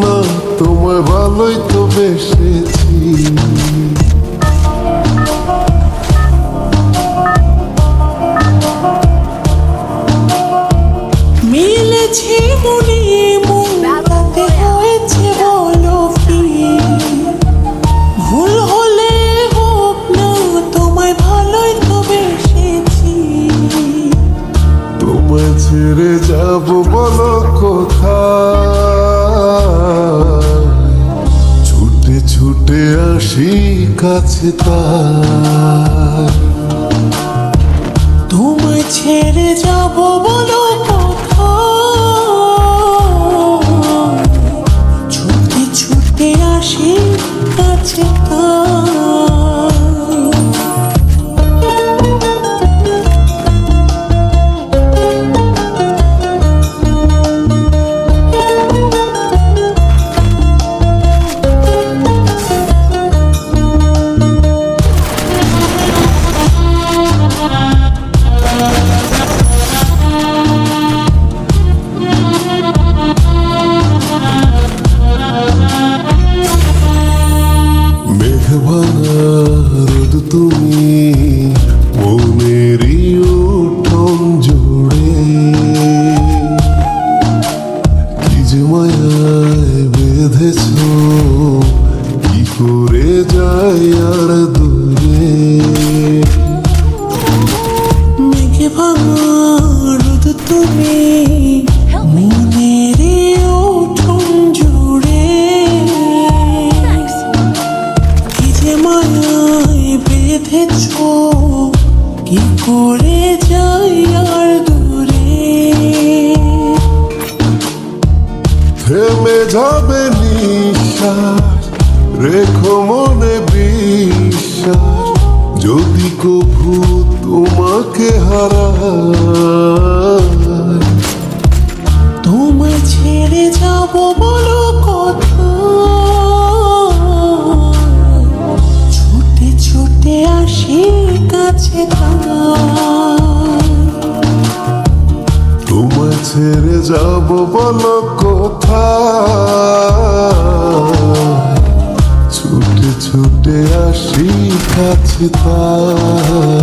না তোমায় ভালোই তো বেসেছি। মিলেছে মনে মন হয়েছে বলো কি? ভুল হলে হোক না তোমায় ভালোই তো বেসেছি। তোমায় ছেড়ে যাব বলো কোথায়? কাছে তার। তোমায় ছেড়ে যাব বলো ছুটে ছুটে আসি কাছে তাই বেঁধেছ কি করে যাই আর দূরে। মেঘে ভাঙা রোদ তুমি মনের উঠুন জুড়ে। কি যে মায়ায় বেঁধেছ কি করে যাই আর দূরে। থেমে যাবে রেখো মনে বিশ্বাস যদি কভু তোমাকে হারায়। তোমায় ছেড়ে যাব বলো কথা। ছুটে ছুটে আসি কাছে তোমায় ছেড়ে যাব বলো ছুটে আসি কাছে তাই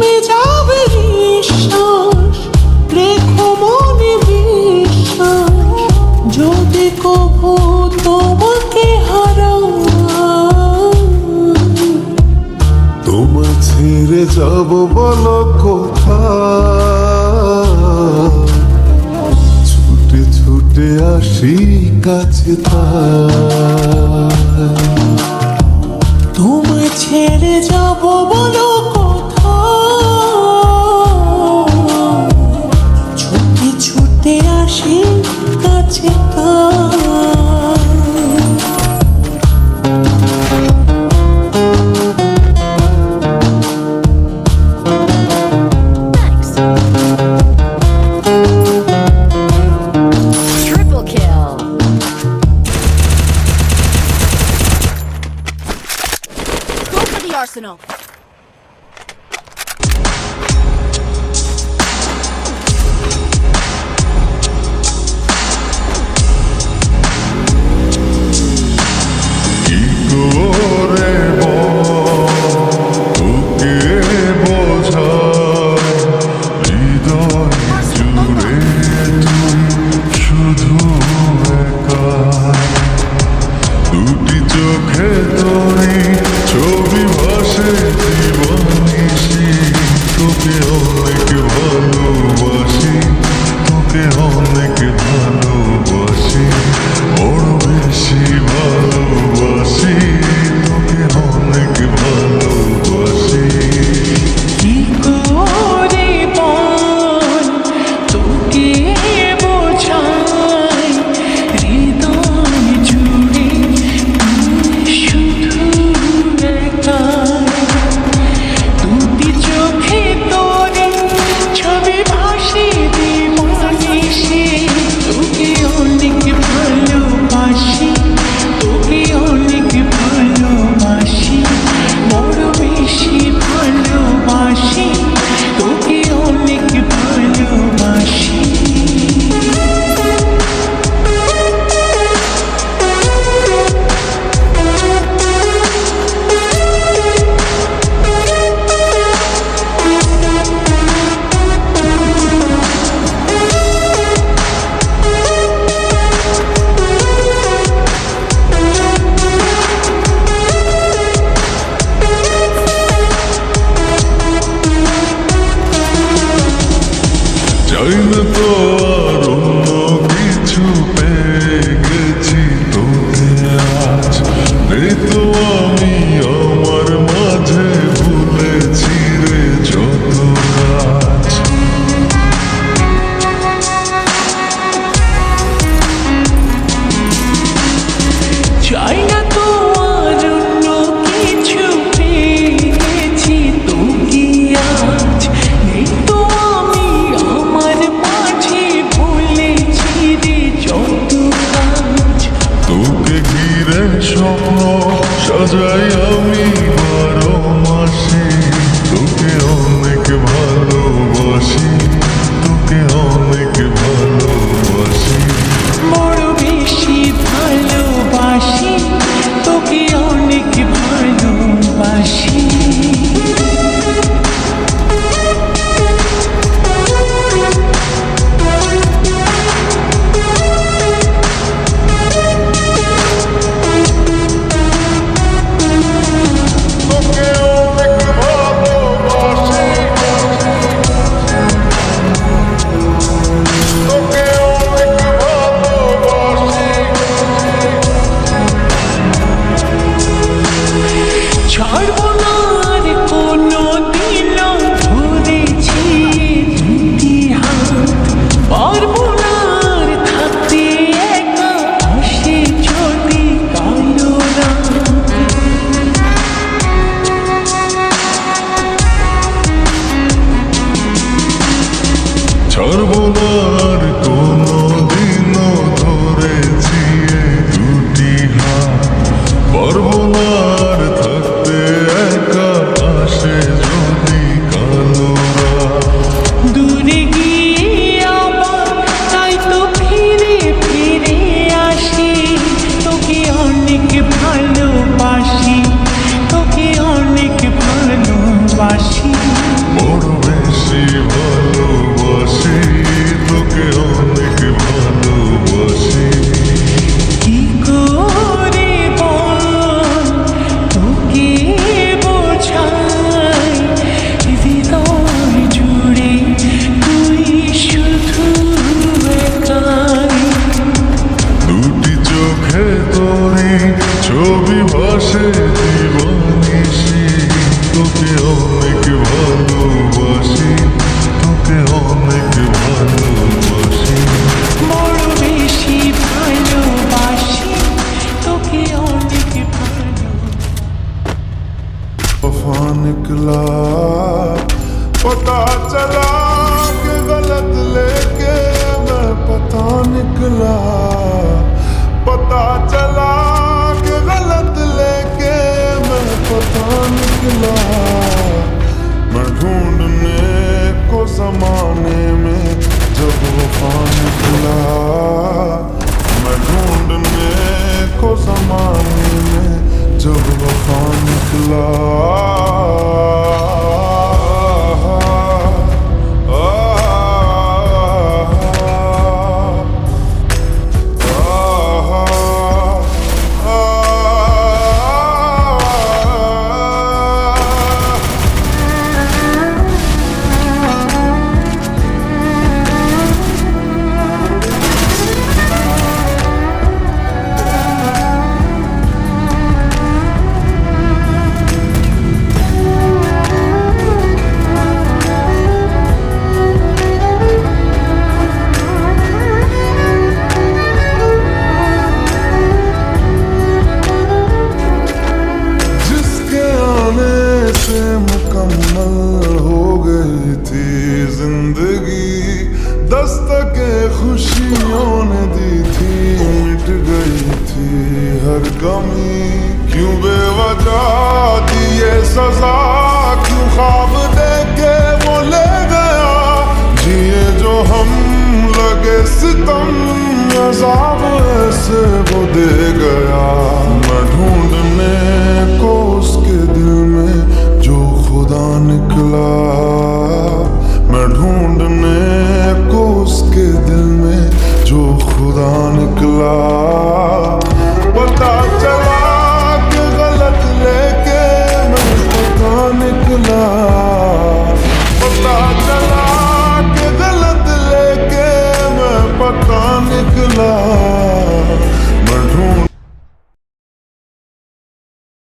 থেমে যাবে নিঃশ্বাস রেখো মনে বিশ্বাস যদি তোমাকে ছেড়ে যাব বলো কোথায়? ছুটে ছুটে আসি কাছে তোমায় ছেড়ে যাব বলো অনেক ভালোবাসি তোকে অনেক ভালোবাসি বড় বেশি ভালোবাসি। شما شاد و ایامی সর্বদা ستم عذاب ایسے وہ دے گیا